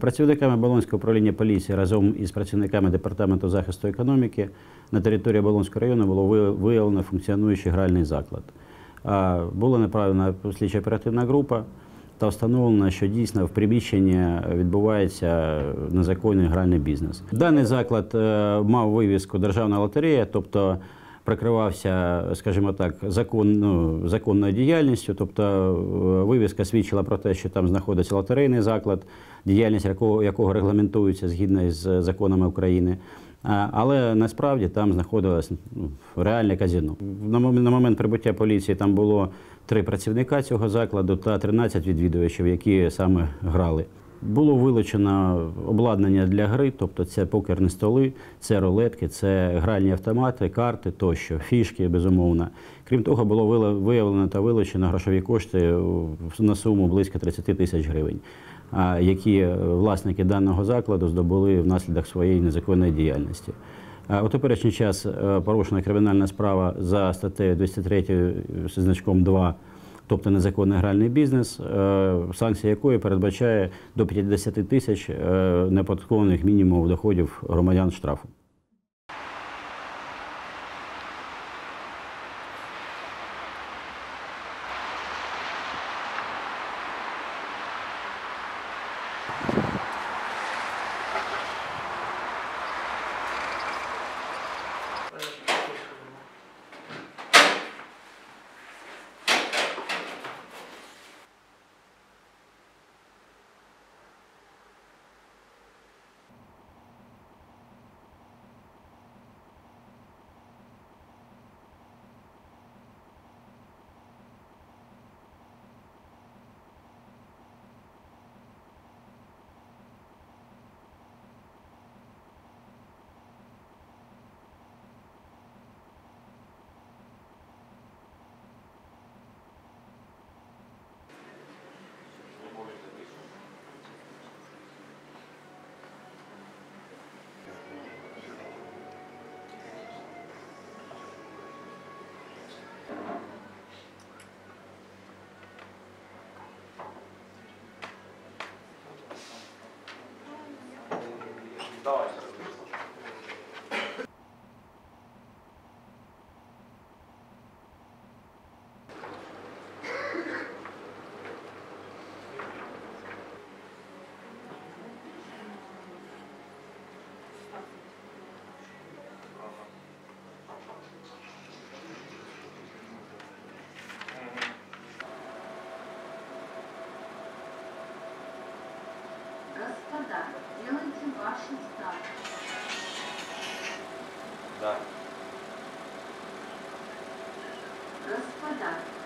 Працівниками Болонського управління поліції разом із працівниками департаменту захисту економіки на території Болонського району було виявлено функціонуючий гральний заклад. Була направлена слідча оперативна група та встановлено, що дійсно в приміщенні відбувається незаконний гральний бізнес. Даний заклад е, мав вивіску Державна лотерея, тобто прикривався, скажімо так, закон, ну, законною діяльністю, тобто е, вивіска свідчила про те, що там знаходиться лотерейний заклад, діяльність якого, якого регламентується згідно з законами України. Але насправді там знаходилось ну, реальне казино. На момент прибуття поліції там було три працівника цього закладу та 13 відвідувачів, які саме грали. Було вилучено обладнання для гри, тобто це покерні столи, це рулетки, це гральні автомати, карти тощо, фішки, безумовно. Крім того, було виявлено та вилучено грошові кошти на суму близько 30 тисяч гривень, які е, власники даного закладу здобули внаслідок своєї незаконної діяльності. У теперішній час е, порушена кримінальна справа за статтею 203 зі значком 2 тобто незаконний гральний бізнес, е, санкція якої передбачає до 50 тисяч неподаткованих неоподаткованих мінімумів доходів громадян штрафу. Да. Господар.